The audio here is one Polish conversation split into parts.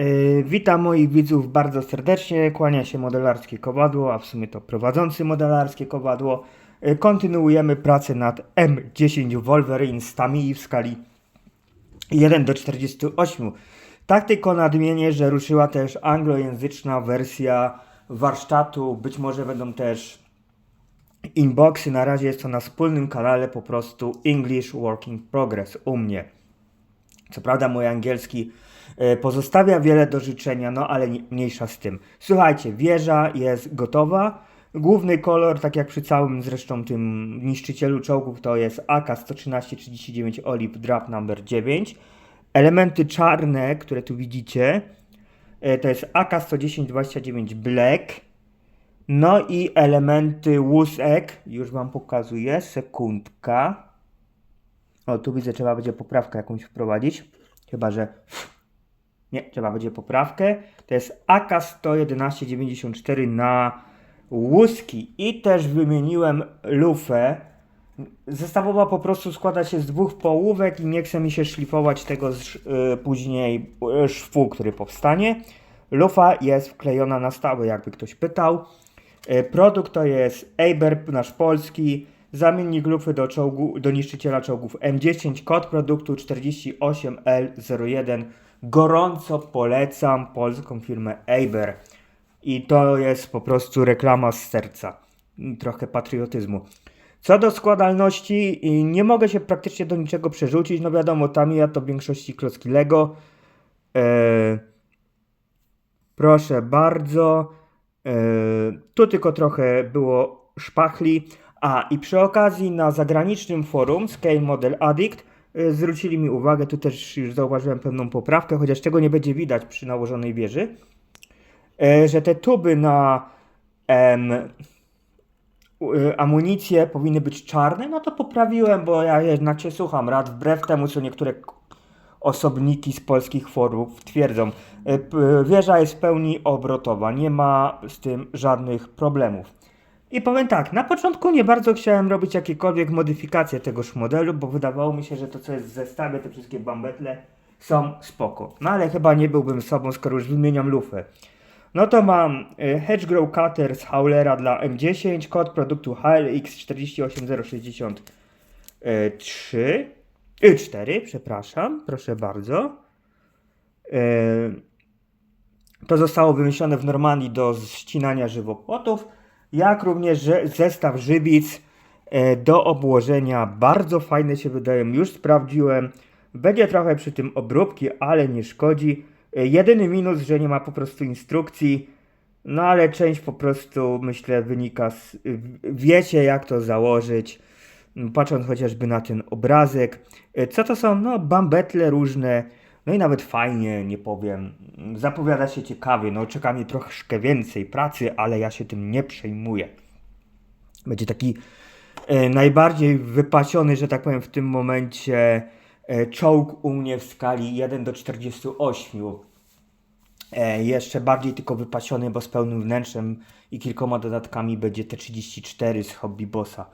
Yy, Witam moich widzów bardzo serdecznie. Kłania się modelarskie kowadło, a w sumie to prowadzący modelarskie kowadło. Yy, Kontynuujemy pracę nad M10 Wolverine z Tamii w skali 1 do 48. Tak tylko nadmienię, że ruszyła też anglojęzyczna wersja warsztatu. Być może będą też inboxy. Na razie jest to na wspólnym kanale po prostu English Working Progress u mnie. Co prawda mój angielski e, pozostawia wiele do życzenia, no ale nie- mniejsza z tym. Słuchajcie, wieża jest gotowa. Główny kolor, tak jak przy całym zresztą tym niszczycielu czołgów, to jest AK-113-39 Olive Drop number 9. Elementy czarne, które tu widzicie, e, to jest AK-110-29 Black. No i elementy łusek, już Wam pokazuję, sekundka. O, tu widzę, trzeba będzie poprawkę jakąś wprowadzić. Chyba, że. Nie, trzeba będzie poprawkę. To jest AK-111-94 na łuski. I też wymieniłem lufę. Zestawowa po prostu składa się z dwóch połówek i nie chce mi się szlifować tego z, y, później y, szwu, który powstanie. Lufa jest wklejona na stałe, jakby ktoś pytał. Y, Produkt to jest Eber, nasz polski, zamiennik lufy do, czołgu, do niszczyciela czołgów M10, kod produktu 48L01. Gorąco polecam polską firmę Eber. I to jest po prostu reklama z serca. Trochę patriotyzmu. Co do składalności, nie mogę się praktycznie do niczego przerzucić. No wiadomo, Tamiya to w większości klocki Lego. Eee, proszę bardzo. Eee, tu tylko trochę było szpachli. A i przy okazji na zagranicznym forum Scale Model Addict zwrócili mi uwagę, tu też już zauważyłem pewną poprawkę, chociaż tego nie będzie widać przy nałożonej wieży, e, że te tuby na em, y, amunicję powinny być czarne, no to poprawiłem, bo ja jednak się słucham rad, wbrew temu, co niektóre osobniki z polskich forów twierdzą. Wieża jest w pełni obrotowa, nie ma z tym żadnych problemów. I powiem tak, na początku nie bardzo chciałem robić jakiekolwiek modyfikacje tegoż modelu, bo wydawało mi się, że to co jest w zestawie, te wszystkie bambetle są spoko. No ale chyba nie byłbym sobą, skoro już wymieniam lufę. No to mam y, Hedgerow Cutter z Howlera dla M10, kod produktu HLX 480603 y, 4, przepraszam, proszę bardzo. Y, to zostało wymyślone w Normandii do ścinania żywopłotów, jak również zestaw żywic e, do obłożenia. Bardzo fajne się wydają, już sprawdziłem. Będzie trochę przy tym obróbki, ale nie szkodzi. E, Jedyny minus, że nie ma po prostu instrukcji, no ale część po prostu myślę wynika z... Wiecie jak to założyć, patrząc chociażby na ten obrazek. E, Co to są? No bambetle różne, no i nawet fajnie, nie powiem. Zapowiada się ciekawie, no czeka mnie troszkę więcej pracy, ale ja się tym nie przejmuję. Będzie taki e, najbardziej wypasiony, że tak powiem, w tym momencie e, czołg u mnie w skali 1 do 48. E, jeszcze bardziej tylko wypasiony, bo z pełnym wnętrzem i kilkoma dodatkami będzie T34 z Hobby Bossa.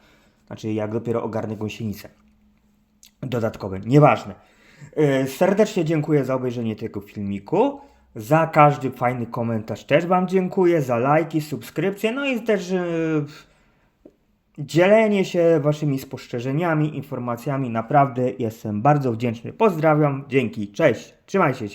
Znaczy, jak dopiero ogarnę gąsienicę dodatkowe, nieważne. Yy, Serdecznie dziękuję za obejrzenie tego filmiku. Za każdy fajny komentarz też Wam dziękuję, za lajki, subskrypcje, no i też yy, dzielenie się Waszymi spostrzeżeniami, informacjami. Naprawdę jestem bardzo wdzięczny. Pozdrawiam, dzięki, cześć, trzymajcie się.